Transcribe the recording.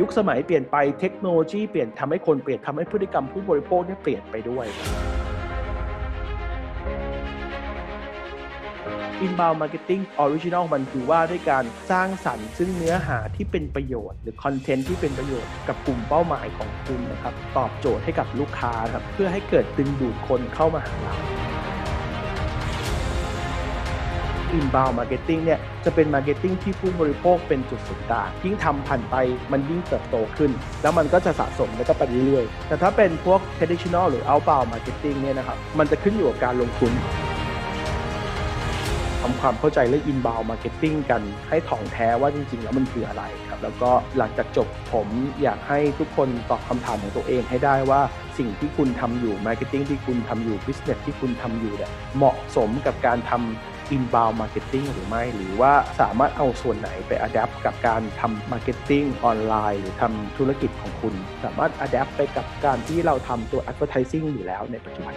ยุคสมัยเปลี่ยนไปเทคโนโลยีเปลี่ยนทำให้คนเปลี่ยนทำให้พฤติกรรมผู้บริโภคเนี่ยเปลี่ยนไปด้วย Inbound Marketing Original มันคือว่าด้วยการสร้างสรรค์ซึ่งเนื้อหาที่เป็นประโยชน์ หรือคอนเทนต์ที่เป็นประโยชน์กับกลุ่มเป้าหมายของคุณนะครับ ตอบโจทย์ให้กับลูกค้าครับ เพื่อให้เกิดดึงดูดคนเข้ามาหาเรา Inbound Marketing เนี่ยจะเป็น Marketing ที่ผู้บริโภคเป็นจุดศูนย์กลางยิ่งทำผ่านไปมันยิ่งเติบโตขึ้น แล้วมันก็จะสะสมแล้วก็ไปเรื่อยๆ แต่ถ้าเป็นพวก traditional หรือ outbound marketing เนี่ยนะครับมันจะขึ้นอยู่กับการลงทุนทำความเข้าใจเรื่อง inbound marketing กันให้ถ่องแท้ว่าจริง ๆ แล้วมันคืออะไรครับ แล้วก็หลังจากจบผมอยากให้ทุกคนตอบคำถามของตัวเองให้ได้ว่าสิ่งที่คุณทำอยู่ marketing ที่คุณทำอยู่ business ที่คุณทำอยู่เนี่ยเหมาะสมกับการทำ inbound marketing หรือไม่ หรือว่าสามารถเอาส่วนไหนไป adapt กับการทำ marketing ออนไลน์หรือทำธุรกิจของคุณ สามารถ adapt ไปกับการที่เราทำตัว advertising อยู่แล้วในปัจจุบัน